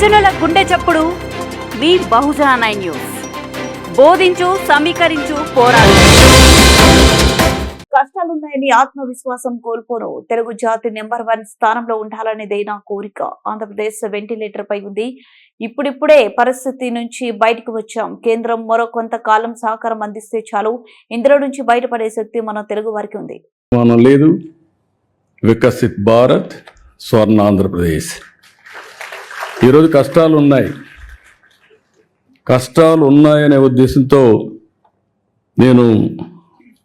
బహుజనుల గుండె చప్పుడు మీ బహుజన నైన్ న్యూస్. బోధించు సమీకరించు పోరాడు. కష్టాలున్నాయని ఆత్మవిశ్వాసం కోల్పోను తెలుగు జాతి నెంబర్ వన్ స్థానంలో ఉండాలనేదే నా కోరిక. ఆంధ్రప్రదేశ్ వెంటిలేటర్ పై ఉంది. ఇప్పుడిప్పుడే పరిస్థితి నుంచి బయటకు వచ్చాం. కేంద్రం మరో కొంతకాలం సహకారం అందిస్తే చాలు. ఇందులో నుంచి బయటపడే శక్తి మన తెలుగు వారికి ఉంది. మనం లేదు. వికసిత్ భారత్ స్వర్ణ ఆంధ్రప్రదేశ్ ఈరోజు కష్టాలు ఉన్నాయి. కష్టాలు ఉన్నాయనే ఉద్దేశంతో నేను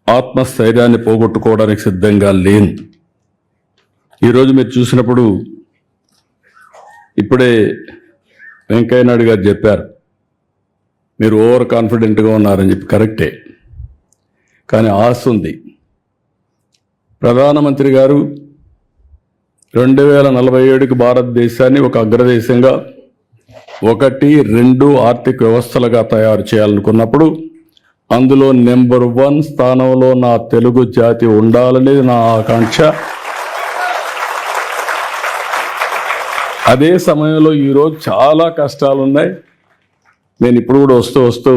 ఆత్మస్థైర్యాన్ని పోగొట్టుకోవడానికి సిద్ధంగా లేను. ఈరోజు మీరు చూసినప్పుడు ఇప్పుడే వెంకయ్య నాయుడు గారు చెప్పారు మీరు ఓవర్ కాన్ఫిడెంట్గా ఉన్నారని చెప్పి. కరెక్టే. కానీ ఆశ ఉంది. ప్రధానమంత్రి గారు రెండు వేల నలభై ఏడుకి భారతదేశాన్ని ఒక అగ్రదేశంగా ఒకటి రెండు ఆర్థిక వ్యవస్థలుగా తయారు చేయాలనుకున్నప్పుడు అందులో నెంబర్ వన్ స్థానంలో నా తెలుగు జాతి ఉండాలనేది నా ఆకాంక్ష. అదే సమయంలో ఈరోజు చాలా కష్టాలు ఉన్నాయి నేను ఇప్పుడు కూడా వస్తూ వస్తూ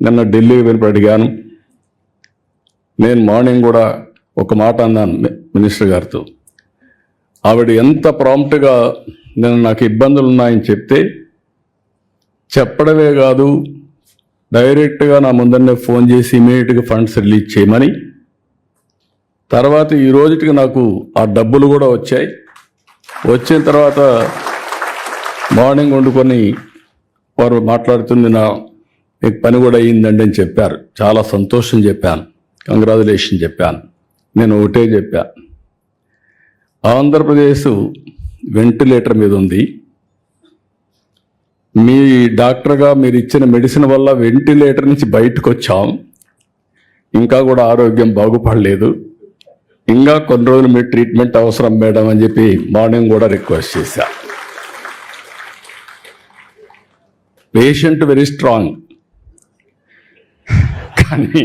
నిన్న ఢిల్లీకి వెళ్ళి అడిగాను. నేను మార్నింగ్ కూడా ఒక మాట అన్నాను మినిస్టర్ గారితో. ఆవిడ ఎంత ప్రాంప్ట్గా నేను నాకు ఇబ్బందులు ఉన్నాయని చెప్తే చెప్పడమే కాదు డైరెక్ట్గా నా ముందరనే ఫోన్ చేసి ఇమీడియట్గా ఫండ్స్ రిలీజ్ చేయమని తర్వాత ఈ రోజుకి నాకు ఆ డబ్బులు కూడా వచ్చాయి. వచ్చిన తర్వాత మార్నింగ్ వండుకొని వారు మాట్లాడుతుంది నా మీకు పని కూడా అయ్యిందండి అని చెప్పారు. చాలా సంతోషం చెప్పాను. కంగ్రాచులేషన్ చెప్పాను. నేను ఒకటే చెప్పాను ఆంధ్రప్రదేశ్ వెంటిలేటర్ మీద ఉంది. మీ డాక్టర్గా మీరు ఇచ్చిన మెడిసిన్ వల్ల వెంటిలేటర్ నుంచి బయటకు వచ్చాం. ఇంకా కూడా ఆరోగ్యం బాగుపడలేదు. ఇంకా కొన్ని రోజులు మీ ట్రీట్మెంట్ అవసరం మేడం అని చెప్పి మార్నింగ్ కూడా రిక్వెస్ట్ చేశా. Patient very strong. కానీ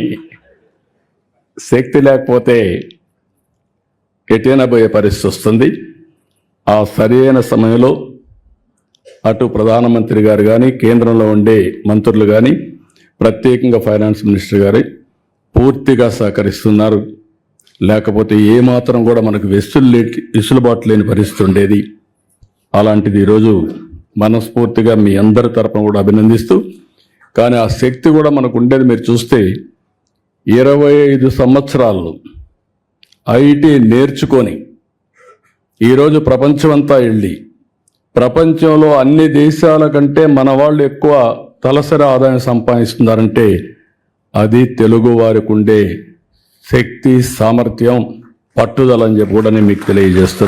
శక్తి లేకపోతే ఎటేనబోయే పరిస్థితి వస్తుంది. ఆ సరైన సమయంలో అటు ప్రధానమంత్రి గారు కానీ కేంద్రంలో ఉండే మంత్రులు కానీ ప్రత్యేకంగా ఫైనాన్స్ మినిస్టర్ గారు పూర్తిగా సహకరిస్తున్నారు. లేకపోతే ఏమాత్రం కూడా మనకు వెసులు లేని వెసులుబాటు లేని పరిస్థితి ఉండేది. అలాంటిది ఈరోజు మనస్ఫూర్తిగా మీ అందరి తరపున కూడా అభినందిస్తూ కానీ ఆ శక్తి కూడా మనకు ఉండేది మీరు చూస్తే ఇరవై ఐదు సంవత్సరాలు ఐటీ నేర్చుకొని ఈరోజు ప్రపంచమంతా వెళ్ళి ప్రపంచంలో అన్ని దేశాల కంటే మన వాళ్ళు ఎక్కువ తలసరి ఆదాయం సంపాదిస్తున్నారంటే అది తెలుగు వారికి ఉండే శక్తి సామర్థ్యం పట్టుదల అని చెప్పి కూడా నేను మీకు తెలియజేస్తున్నాను